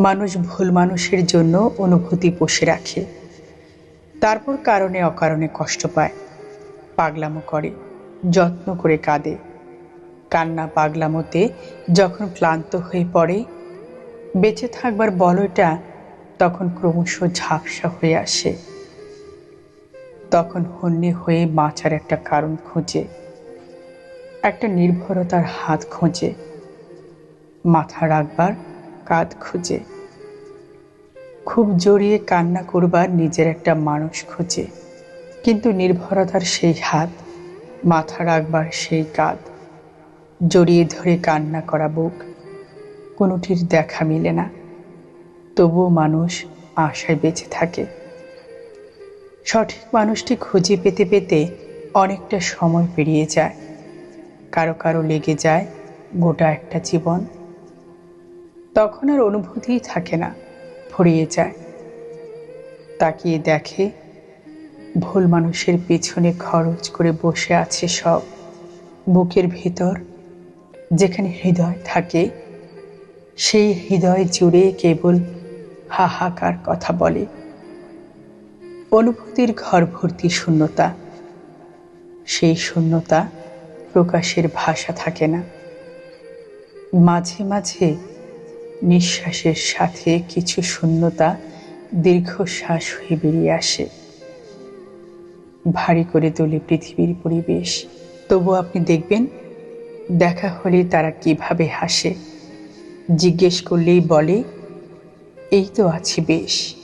মানুষ ভুল মানুষের জন্য অনুভূতি পোষে রাখে। তারপর কারণে অকারণে কষ্ট পায়। পাগলামো করে, যত্ন করে কাঁদে। কান্না পাগলামোতে যখন ক্লান্ত হয়ে পড়ে, বেঁচে থাকবার বলয়টা তখন ক্রমশ ঝাপসা হয়ে আসে। তখন হন্যে হয়ে বাঁচার একটা কারণ খোঁজে। একটা নির্ভরতার হাত খোঁজে। মাথা রাখবার কাঁধ খুঁজে। খুব জড়িয়ে কান্না করবার নিজের একটা মানুষ খুঁজে। কিন্তু নির্ভরতার সেই হাত, মাথা রাখবার সেই কাঁধ, জড়িয়ে ধরে কান্না করা বুক, কোনোটির দেখা মিলে না। তবুও মানুষ আশায় বেঁচে থাকে। সঠিক মানুষটি খুঁজে পেতে পেতে অনেকটা সময় পেরিয়ে যায়। কারও কারও লেগে যায় গোটা একটা জীবন। তখন আর অনুভূতিই থাকে না। ফুরিয়ে যায়। তাকিয়ে দেখে ভুল মানুষের পেছনে খরচ করে বসে আছে সব। বুকের ভেতর যেখানে হৃদয় থাকে, সেই হৃদয় জুড়ে কেবল হাহাকার কথা বলে। অনুভূতির ঘর ভর্তি শূন্যতা, সেই শূন্যতা প্রকাশের ভাষা থাকে না। মাঝে মাঝে নিঃশ্বাসের সাথে কিছু শূন্যতা দীর্ঘশ্বাস হয়ে বেরিয়ে আসে। ভারী করে তোলে পৃথিবীর পরিবেশ। তবু আপনি দেখবেন, দেখা হলে তারা কীভাবে হাসে। জিজ্ঞেস করলেই বলে, এই তো আছি বেশ।